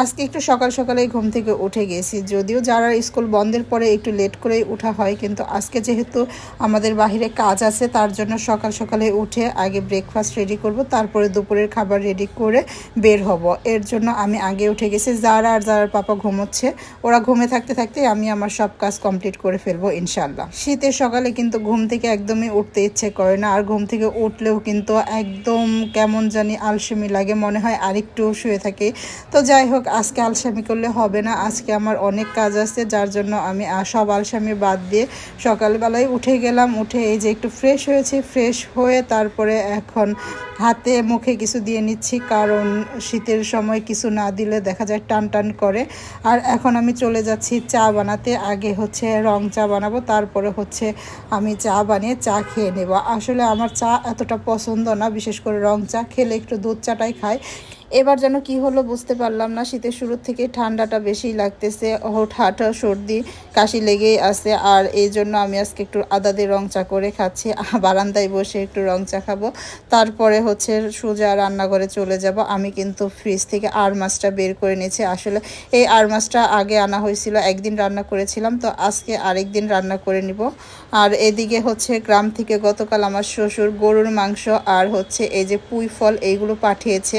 আজকে একটু সকাল সকালেই ঘুম থেকে উঠে গেছি। যদিও যারা স্কুল বন্ধের পরে একটু লেট করেই উঠা হয়, কিন্তু আজকে যেহেতু আমাদের বাহিরে কাজ আছে, তার জন্য সকাল সকালে উঠে আগে ব্রেকফাস্ট রেডি করব, তারপরে দুপুরের খাবার রেডি করে বের হব। এর জন্য আমি আগে উঠে গেছি। যারা আর যারার পাপা ঘুমোচ্ছে, ওরা ঘুমে থাকতে থাকতে আমি আমার সব কাজ কমপ্লিট করে ফেলব ইনশাল্লাহ শীতের সকালে কিন্তু ঘুম থেকে একদমই উঠতে ইচ্ছে করে না, আর ঘুম থেকে উঠলেও কিন্তু একদম কেমন জানি আলসেমি লাগে, মনে হয় আরেকটু শুয়ে থাকে। তো যাই হোক আজকে আলসামি করলে হবে না। আজকে আমার অনেক কাজ আছে, যার জন্য আমি সব আলসামি বাদ দিয়ে সকালবেলায় উঠে গেলাম। উঠে এই যে একটু ফ্রেশ হয়েছি ফ্রেশ হয়ে তারপরে এখন হাতে মুখে কিছু দিয়ে নিচ্ছি, কারণ শীতের সময় কিছু না দিলে দেখা যায় টান টান করে। আর এখন আমি চলে যাচ্ছি চা বানাতে। আগে হচ্ছে রং চা বানাবো, তারপরে হচ্ছে আমি চা বানিয়ে চা খেয়ে নেব। আসলে আমার চা এতটা পছন্দ না, বিশেষ করে রং চা। খেলে একটু দুধ চাটাই খাই। এবার যেন কি হলো বুঝতে পারলাম না। শীতের শুরুর থেকে ঠান্ডাটা বেশি লাগতেছে। হঠাৎ সর্দি, কাশি লেগেই আছে। আর এই জন্য আমি আজকে একটু আদা দিয়ে রং চা করে খাচ্ছি। বারান্দায় বসে একটু রং চা খাব। তারপরে হচ্ছে সোজা রান্নাঘরে চলে যাব। আমি কিন্তু ফ্রিজ থেকে আর মাছটা বের করে নিয়েছি। আসলে এই আর মাছটা আগে আনা হয়েছিল। একদিন রান্না করেছিলাম। তো আজকে আরেকদিন রান্না করে নিব। আর এদিকে হচ্ছে গ্রাম থেকে গতকাল আমার শ্বশুর গরুর মাংস আর হচ্ছে এই যে পুঁই ফল এইগুলো পাঠিয়েছে।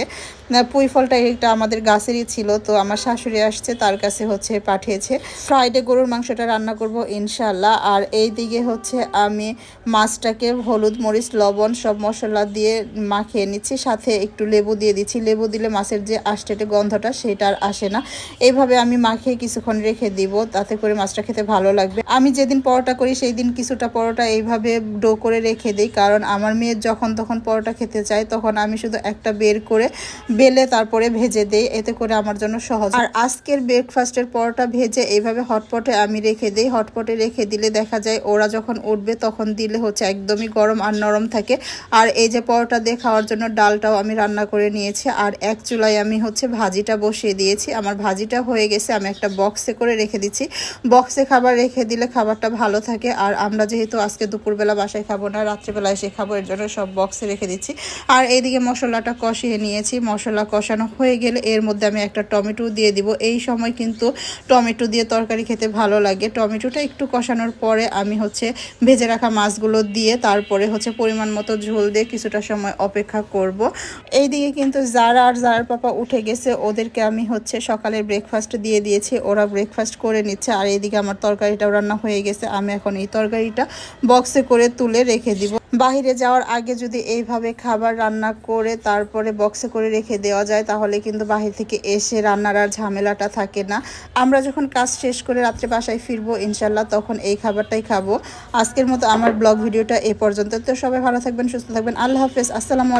পুঁই ফলটা একটা আমাদের গাছেরই ছিল, তো আমার শাশুড়ি আসছে, তার কাছে হচ্ছে পাঠিয়েছে। ফ্রাইডে গরুর মাংসটা রান্না করব ইনশাল্লাহ আর এই দিকে হচ্ছে আমি মাছটাকে হলুদ মরিচ, লবণ সব মশলা দিয়ে মাখিয়ে নিচ্ছি, সাথে একটু লেবু দিয়ে দিচ্ছি। লেবু দিলে মাছের যে আষ্টেটে গন্ধটা, সেটা আর আসে না। এইভাবে আমি মাখিয়ে কিছুক্ষণ রেখে দিব, তাতে করে মাছটা খেতে ভালো লাগবে। আমি যেদিন পরোটা করি সেই দিন কিছুটা পরোটা এইভাবে ডো করে রেখে দিই, কারণ আমার মেয়ে যখন তখন পরোটা খেতে চায়, তখন আমি শুধু একটা বের করে বেলে তারপরে ভেজে দেই, এতে করে আমার জন্য সহজ। আর আজকের ব্রেকফাস্টের পরোটা ভেজে এইভাবে হটপটে আমি রেখে দিই। হটপটে রেখে দিলে দেখা যায় ওরা যখন উঠবে তখন দিলে হচ্ছে একদমই গরম আর নরম থাকে। আর এই যে পরোটা দিয়ে খাওয়ার জন্য ডালটাও আমি রান্না করে নিয়েছি। আর এক চুলায় আমি হচ্ছে ভাজিটা বসিয়ে দিয়েছি। আমার ভাজিটা হয়ে গেছে, আমি একটা বক্সে করে রেখে দিচ্ছি। বক্সে খাবার রেখে দিলে খাবারটা ভালো থাকে। আর আমরা যেহেতু আজকে দুপুরবেলা বাসায় খাব না, রাত্রিবেলা এসে খাব, এর জন্য সব বক্সে রেখে দিচ্ছি। আর এইদিকে মশলাটা কষিয়ে নিয়েছি। মশলা কষানো হয়ে গেলে এর মধ্যে আমি একটা টমেটো দিয়ে দিব। এই সময় কিন্তু টমেটো দিয়ে তরকারি খেতে ভালো লাগে। টমেটোটা একটু কষানোর পরে আমি হচ্ছে ভেজে রাখা মাছগুলো দিয়ে তারপরে হচ্ছে পরিমাণ মতো ঝোল দিয়ে কিছুটা সময় অপেক্ষা করব। এইদিকে কিন্তু যারা আর যারার পাপা উঠে গেছে, ওদেরকে আমি হচ্ছে সকালের ব্রেকফাস্ট দিয়ে দিয়েছি। ওরা ব্রেকফাস্ট করে নিচ্ছে আর এইদিকে আমার তরকারিটাও রান্না হয়ে গেছে। আমি এখন এই তরকারিটা বক্সে করে তুলে রেখে দিব। বাহিরে যাওয়ার আগে যদি এইভাবে খাবার রান্না করে তারপরে বক্সে করে রেখে দেওয়া যায়, তাহলে কিন্তু বাহির থেকে এসে রান্নার আর ঝামেলাটা থাকে না। আমরা যখন কাজ শেষ করে রাত্রে বাসায় ফিরবো ইনশাল্লাহ তখন এই খাবারটাই খাব। আজকের মতো আমার ব্লগ ভিডিওটা এ পর্যন্ত। তো সবাই ভালো থাকবেন, সুস্থ থাকবেন। আল্লাহ হাফেজ। আসসালামু